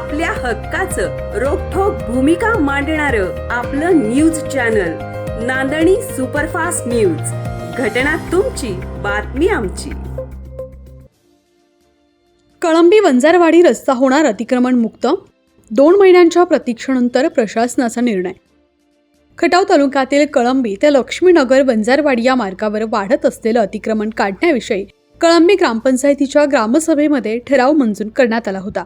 आपल्या हक्काचं रोखोक भूमिका मांडणार आपलं news channel Nandani superfast news. घटना तुमची बातमी आमची. कळंबी वंजारवाडी रस्ता होणार अतिक्रमण मुक्त? दोन महिन्यांच्या प्रतीक्षेनंतर प्रशासनाचा निर्णय. खटाव तालुक्यातील कळंबी ते लक्ष्मीनगर वंजारवाडी या मार्गावर वाढत असलेलं अतिक्रमण काढण्याविषयी कळंबी ग्रामपंचायतीच्या ग्रामसभेमध्ये ठराव मंजूर करण्यात आला होता.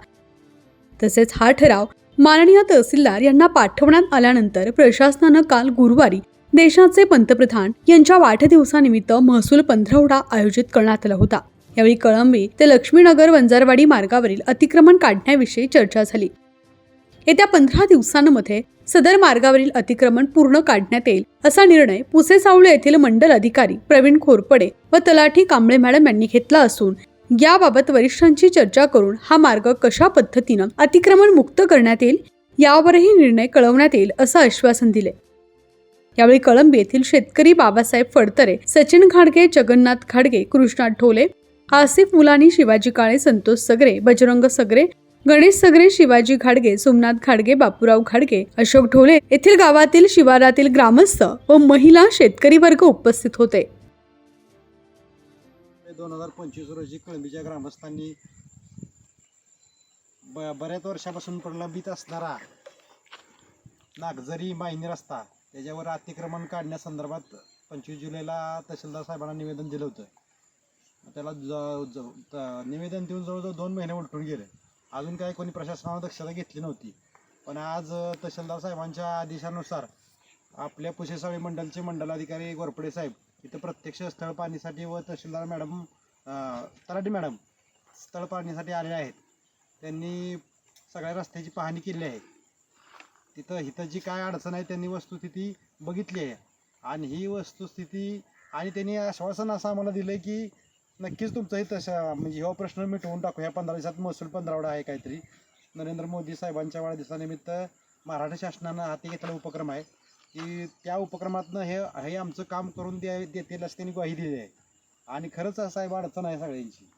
तसेच हा ठराव माननीय तहसीलदार यांना पाठवण्यात आल्यानंतर प्रशासनानं काल गुरुवारी देशाचे पंतप्रधान यांच्या वाढदिवसानिमित्त महसूल पंधरवडा आयोजित करण्यात आला होता. यावेळी कळंबी ते लक्ष्मीनगर वंजारवाडी मार्गावरील अतिक्रमण काढण्याविषयी चर्चा झाली. येत्या पंधरा दिवसांमध्ये सदर मार्गावरील अतिक्रमण पूर्ण काढण्यात येईल असा निर्णय पुसेसावळे येथील मंडल अधिकारी प्रवीण खोरपडे व तलाठी कांबळे मॅडम यांनी घेतला असून याबाबत वरिष्ठांची चर्चा करून हा मार्ग कशा पद्धतीनं अतिक्रमण मुक्त करण्यात येईल यावरही निर्णय कळवण्यात येईल असं आश्वासन दिले. यावेळी कळंबी येथील शेतकरी बाबासाहेब फडतरे सचिन खाडगे जगन्नाथ खाडगे कृष्णा ठोले आसिफ मुलानी शिवाजी काळे संतोष सगरे बजरंग सगरे गणेश सगरे शिवाजी खाडगे सोमनाथ खाडगे बापूराव खाडगे अशोक ढोले येथील गावातील शिवारातील ग्रामस्थ व महिला शेतकरी वर्ग उपस्थित होते. दोन हजार पंचवीस रोजी कळंबीच्या ग्रामस्थांनी ब बऱ्याच वर्षापासून प्रलंबित असणारा नागझरी मायनी रस्ता त्याच्यावर अतिक्रमण काढण्यासंदर्भात पंचवीस जुलैला तहसीलदार साहेबांना निवेदन दिलं होतं. त्याला ज निवेदन देऊन जवळजवळ दोन महिने उलटून गेले. अजून काही कोणी प्रशासनानं दक्षता घेतली नव्हती. पण आज तहसीलदार साहेबांच्या आदेशानुसार आपल्या पुशेसाळी मंडलचे मंडलाधिकारी गोरपडे साहेब इथं प्रत्यक्ष स्थळ पाहणीसाठी व तहसीलदार मॅडम तलाठी मॅडम स्थळ पाहणीसाठी आले आहेत. त्यांनी सगळ्या रस्त्याची पाहणी केली आहे. तिथं इथं जी काय अडचण आहे त्यांनी वस्तुस्थिती बघितली आहे. आणि ही वस्तुस्थिती आणि त्यांनी आश्वासन असं आम्हाला दिलं आहे की नक्कीच तुमचंही तशा म्हणजे हा प्रश्न मिटवून टाकू ह्या पंधरा दिवसात महसूल पंधरावडा आहे काहीतरी. नरेंद्र मोदी साहेबांच्या वाढदिवसानिमित्त महाराष्ट्र शासनानं हाती घेतलेला उपक्रम आहे. की त्या उपक्रमातनं हे हे आमचं काम करून द्या देतील असं त्यांनी ग्वाही दिली आहे. आणि खरंच असं आहे अडचण आहे सगळ्यांची.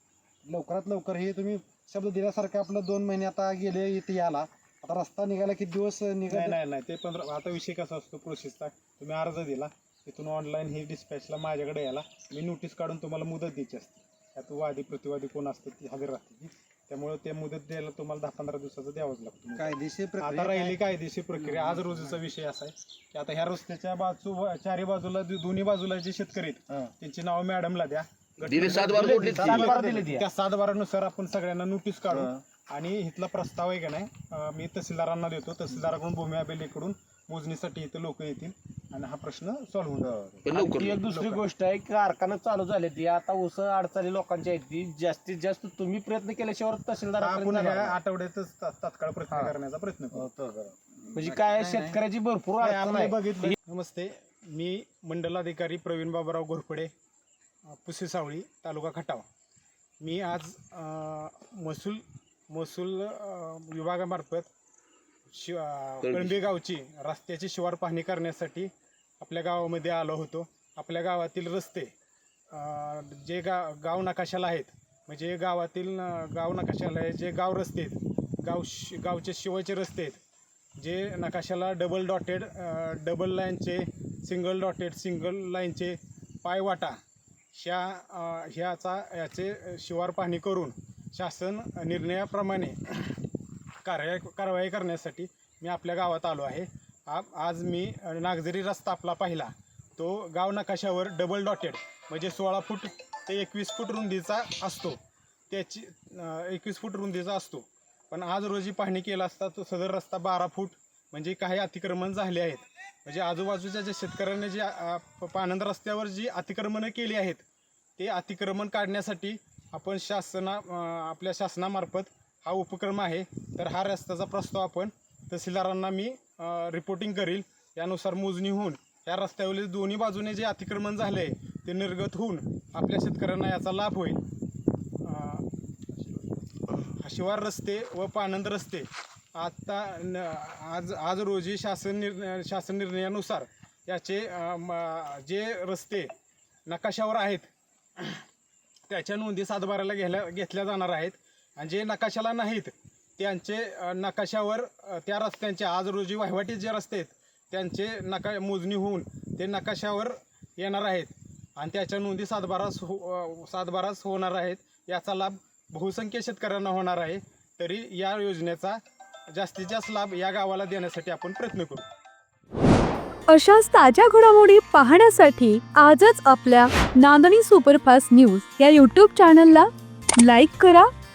लवकरात लवकर हे तुम्ही शब्द दिल्यासारखं आपलं दोन महिने आता गेले इथे याला. आता रस्ता निघाला किती दिवस निघाला नाही नाही ते पंधरा आता विषय कसा असतो प्रोसेसचा. तुम्ही अर्ज दिला तिथून ऑनलाईन हे डिस्पॅचला माझ्याकडे यायला मी नोटीस काढून तुम्हाला मुदत द्यायची असते. त्यात वादी प्रतिवादी कोण असतात ती हजर राहते त्यामुळे ते मुदत द्यायला तुम्हाला दहा पंधरा दिवसाचं द्यावंच लागतं कायदेशीर आता प्रक्रिया राहिली काय? कायदेशीर प्रक्रिया आज रोजीचा विषय असा आहे की आता ह्या रस्त्याच्या बाजू चारी बाजूला दो- दोन्ही बाजूला जे शेतकरी आहेत हां. त्यांची नावं मॅडमला द्या दिली सात बारा जोडली सात बारा दिली ती. त्या सात बारानुसार आपण सगळ्यांना नोटीस काढू हां. आणि इथला प्रस्ताव आहे का नाही अं, मी तहसीलदारांना देतो तहसीलदाराकडून भूमी अभिलेखकडून मोजणीसाठी इथं लोक येतील आणि हा प्रश्न सॉल्व्ह होऊन जाईल. पण लवकर आणखी एक दुसरी गोष्ट आहे की कारखाना चालू झाले ती आता उस अडचणी लोकांची आहेत. ती जास्तीत जास्त तुम्ही प्रयत्न केल्याशिवाय तहसीलदार आपण ह्या आठवड्यातच ता- तात्काळ प्रयत्न करण्याचा प्रयत्न करू. म्हणजे काय शेतकऱ्याची भरपूर नाही, अडचण आपण आहे. बघितलं नमस्ते. मी मंडलाधिकारी प्रवीण बाबूराव घोरपडे अं, पुसेसावळी तालुका खटाव. मी आज अं, महसूल महसूल अं, विभागामार्फत शिव अं, कळंबी गावची रस्त्याची शिवार पाहणी करण्यासाठी आपल्या गावामध्ये आलो होतो. आपल्या गावातील रस्ते जे गा गाव नकाशाला आहेत म्हणजे गावातील गाव नकाशाला आहे जे गाव रस्ते आहेत गाव शि गावचे शिवायचे रस्ते आहेत जे नकाशाला डबल डॉटेड डबल लाईनचे सिंगल डॉटेड सिंगल लाईनचे पायवाटा ह्या ह्याचा याचे शिवार पाहणी करून शासन निर्णयाप्रमाणे कार्य कारवाई करण्यासाठी मी आपल्या गावात आलो आहे. आ आज मी नागझरी रस्ता आपला पाहिला. तो गाव नकाशावर डबल डॉटेड म्हणजे सोळा फूट ते एकवीस फूट रुंदीचा असतो. त्याची एकवीस फूट रुंदीचा असतो. पण आज रोजी पाहणी केला असता तो सदर रस्ता बारा फूट म्हणजे काही अतिक्रमण झाले आहेत. म्हणजे आजूबाजूच्या ज्या शेतकऱ्यांनी जे अ, पानंद रस्त्यावर जी अतिक्रमणं केली आहेत ते अतिक्रमण काढण्यासाठी आपण शासना आपल्या शासनामार्फत हा उपक्रम आहे. तर हा रस्त्याचा प्रस्ताव आपण तहसीलदारांना मी रिपोर्टिंग करील. यानुसार मोजणी होऊन या रस्त्यावरील दोन्ही बाजूने जे अतिक्रमण झाले आहे ते निर्गत होऊन आपल्या शेतकऱ्यांना याचा लाभ होईल. हशिवार रस्ते व पानंद रस्ते. आता न आज आज रोजी शासन निर्णय शासन निर्णयानुसार याचे म- जे रस्ते नकाशावर आहेत त्याच्या नोंदी सातबाराला घ्यायला घेतल्या जाणार आहेत. आणि जे नकाशाला नाहीत त्यांचे नकाशावर त्या रस्त्यांचे आज रोजी वहिवाटी जे रस्ते आहेत त्यांचे नका मोजणी होऊन ते नकाशावर येणार आहेत. आणि त्याच्या नोंदी सातबारास हो सातबारास होणार आहेत. याचा लाभ बहुसंख्य शेतकऱ्यांना होणार आहे. तरी या योजनेचा जास्तीत जास्त लाभ या गावाला देण्यासाठी आपण प्रयत्न करू. अशाच ताज्या घडामोडी पाहण्यासाठी आजच आपल्या नांदणी सुपरफास्ट न्यूज या यूट्यूब चॅनलला लाईक करा.